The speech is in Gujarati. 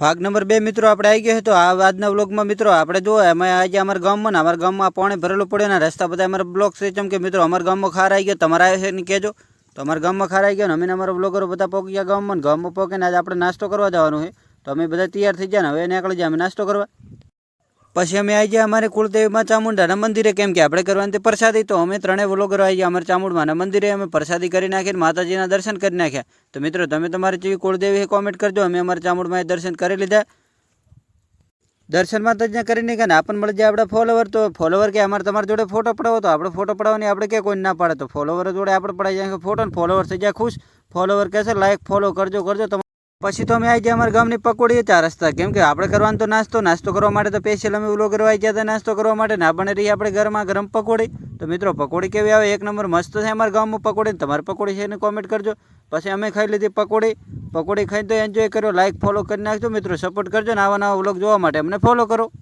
ભાગ નંબર બે મિત્રો આપણે આવી ગયા તો આ આજના બ્લોગમાં મિત્રો આપણે જો અમે આજે અમારા ગામમાં ને અમારા ગામમાં પાણી ભરેલું પડ્યું ને રસ્તા બધા અમારા બ્લોક છે. જેમ કે મિત્રો અમારા ગામમાં ખાર આવી ગયો, તમારા આવે છે ને કહેજો. તો અમારા ગામમાં ખાર આવી ગયો ને અમે અમારા બ્લોગરો બધા પહોંચી ગયા ગામમાં ગામમાં પહોંચીને આજે આપણે નાસ્તો કરવા જવાનું છે. તો અમે બધા તૈયાર થઈ ગયા ને હવે નીકળી જાય અમે નાસ્તો કરવા. પછી અમે આવી ગયા અમારે કુળદેવીમાં ચામુંડાના મંદિરે. કેમ કે આપણે કરવાની પ્રસાદી, તો અમે ત્રણેય વ્લોગરો આવી ગયા અમારે ચામુંડમાના મંદિરે. અમે પ્રસાદી કરી નાખીને માતાજીના દર્શન કરી નાખ્યા. તો મિત્રો, તમે તમારી જેવી કુળદેવી કોમેન્ટ કરજો. અમે અમારા ચામુંડમાં દર્શન કરી લીધા. દર્શન માતાજીને કરીને કે આપણને મળી જાય આપણે ફોલોવર તો ફોલોવર કે અમારે તમારી જોડે ફોટો પડાવો, તો આપણે ફોટો પડાવવાની આપણે કે કોઈ ના પાડે. તો ફોલોવર જોડે આપણે પડાવી જાય ફોટો ને ફોલોવર થઈ જાય ખુશ. ફોલોવર કહેશે લાઈક ફોલો કરજો કરજો. તમે પછી તો અમે આવી ગયા અમારા ગામની પકોડી ચાર રસ્તા. કેમ કે આપણે કરવાનું તો નાસ્તો નાસ્તો કરવા માટે તો સ્પેશિયલ અમે ઉલો કરવા આવી ગયા હતા નાસ્તો કરવા માટે. ના બને રહી આપણે ઘરમાં ગરમ પકોડી. તો મિત્રો, પકોડી કેવી આવે? એક નંબર મસ્ત છે અમારા ગામમાં પકોડી. તમારે પકોડી છે એને કોમેન્ટ કરજો. પછી અમે ખાઈ લીધી પકોડી. પકોડી ખાઈને તો એન્જોય કર્યો. લાઇક ફોલો કરી નાખજો મિત્રો. સપોર્ટ કરજો ને આવા નવા વ્લોગ જોવા માટે. અમને ફોલો કરો.